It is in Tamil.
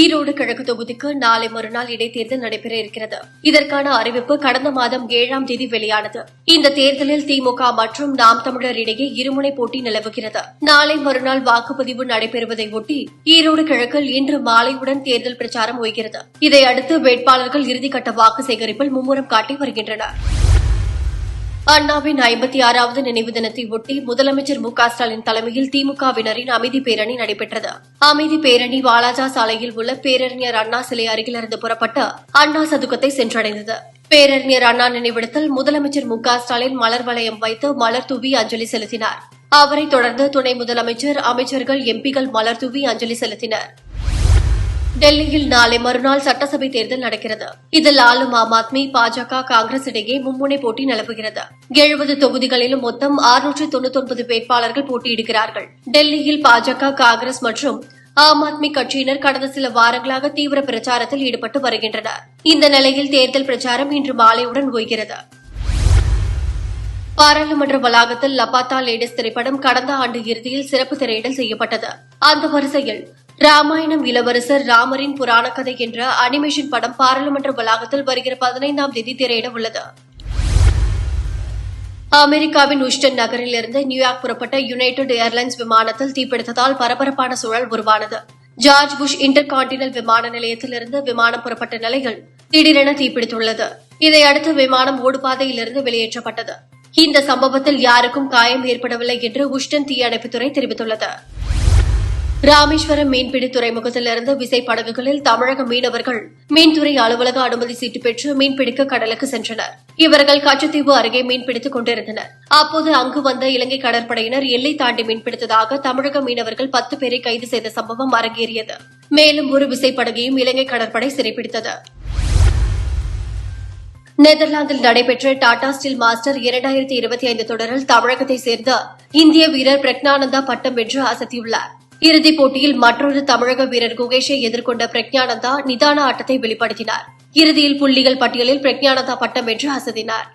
ஈரோடு கிழக்கு தொகுதிக்கு நாளை மறுநாள் இடைத்தேர்தல் நடைபெற இருக்கிறது. இதற்கான அறிவிப்பு கடந்த மாதம் ஏழாம் தேதி வெளியானது. இந்த தேர்தலில் திமுக மற்றும் நாம் தமிழர் இடையே இருமுனை போட்டி நிலவுகிறது. நாளை மறுநாள் வாக்குப்பதிவு நடைபெறுவதை ஒட்டி ஈரோடு கிழக்கில் இன்று மாலையுடன் தேர்தல் பிரச்சாரம் ஒய்கிறது இதையடுத்து வேட்பாளர்கள் இறுதிக்கட்ட வாக்கு சேகரிப்பில் மும்முரம் காட்டி வருகின்றனர். அண்ணாவின் ஐம்பத்தி ஆறாவது நினைவு தினத்தை ஒட்டி முதலமைச்சர் மு க ஸ்டாலின் தலைமையில் திமுகவினரின் அமைதி பேரணி நடைபெற்றது. அமைதி பேரணி வாலாஜா சாலையில் உள்ள பேரறிஞர் அண்ணா சிலை அருகிலிருந்து புறப்பட்டு அண்ணா சதுக்கத்தை சென்றடைந்தது. பேரறிஞர் அண்ணா நினைவிடத்தில் முதலமைச்சர் மு க ஸ்டாலின் மலர் வளையம் வைத்து மலர் தூவி அஞ்சலி செலுத்தினார். அவரைத் தொடர்ந்து துணை முதலமைச்சர் அமைச்சர்கள் எம்பிகள் மலர் தூவி அஞ்சலி செலுத்தினர். டெல்லியில் நாளை மறுநாள் சட்டசபை தேர்தல் நடக்கிறது. இதில் ஆளும் ஆம் ஆத்மி பாஜக காங்கிரஸ் இடையே மும்முனை போட்டி நிலவுகிறது. எழுபது தொகுதிகளிலும் மொத்தம் ஆறுநூற்று தொண்ணூத்தொன்பது வேட்பாளர்கள் போட்டியிடுகிறார்கள். டெல்லியில் பாஜக காங்கிரஸ் மற்றும் ஆம் ஆத்மி கட்சியினர் கடந்த சில வாரங்களாக தீவிர பிரச்சாரத்தில் ஈடுபட்டு வருகின்றனர். இந்த நிலையில் தேர்தல் பிரச்சாரம் இன்று மாலையுடன் ஓய்கிறது. பாராளுமன்ற வளாகத்தில் லபாத்தா லேடிஸ் திரைப்படம் கடந்த ஆண்டு இறுதியில் சிறப்பு திரையிடல் செய்யப்பட்டது. அந்த வரிசையில் ராமாயணம் இளவரசர் ராமரின் புராண கதை என்ற அனிமேஷன் படம் பாராளுமன்ற வளாகத்தில் வருகிற பதினைந்தாம் தேதி திரையிட உள்ளது. அமெரிக்காவின் உஸ்டன் நகரிலிருந்து நியூயார்க் புறப்பட்ட யுனைடெட் ஏர்லைன்ஸ் விமானத்தில் தீப்பிடித்ததால் பரபரப்பான சூழல் உருவானது. ஜார்ஜ் புஷ் இன்டர் கான்டினல் விமான நிலையத்திலிருந்து விமானம் புறப்பட்ட நிலையில் திடீரென தீப்பிடித்துள்ளது. இதையடுத்து விமானம் ஓடுபாதையிலிருந்து வெளியேற்றப்பட்டது. இந்த சம்பவத்தில் யாருக்கும் காயம் ஏற்படவில்லை என்று உஷ்டன் தீயணைப்புத்துறை தெரிவித்துள்ளது. ராமேஸ்வரம் மீன்பிடி துறைமுகத்திலிருந்து விசைப்படகுகளில் தமிழக மீனவர்கள் மீன்துறை அலுவலக அனுமதி சீட்டு பெற்று மீன்பிடிக்க கடலுக்கு சென்றனர். இவர்கள் கச்சத்தீவு அருகே மீன்பிடித்துக் கொண்டிருந்தனர். அப்போது அங்கு வந்த இலங்கை கடற்படையினர் எல்லை தாண்டி மீன்பிடித்ததாக தமிழக மீனவர்கள் பத்து பேரை கைது செய்த சம்பவம் அரங்கேறியது. மேலும் ஒரு விசைப்படகையும் இலங்கை கடற்படை சிறைப்பிடித்தது நெதர்லாந்தில் நடைபெற்ற டாடா ஸ்டீல் மாஸ்டர் இரண்டாயிரத்தி இருபத்தி ஐந்து தொடரில் தமிழகத்தை சேர்ந்த இந்திய வீரர் பிரக்ஞானந்தா பட்டம் வென்று அசத்தியுள்ளார். இறுதிப் போட்டியில் மற்றொரு தமிழக வீரர் குகேஷை எதிர்கொண்ட பிரக்ஞானந்தா நிதான ஆட்டத்தை வெளிப்படுத்தினார். இறுதியில் புள்ளிகள் பட்டியலில் பிரக்ஞானந்தா பட்டம் வென்று அசதினார்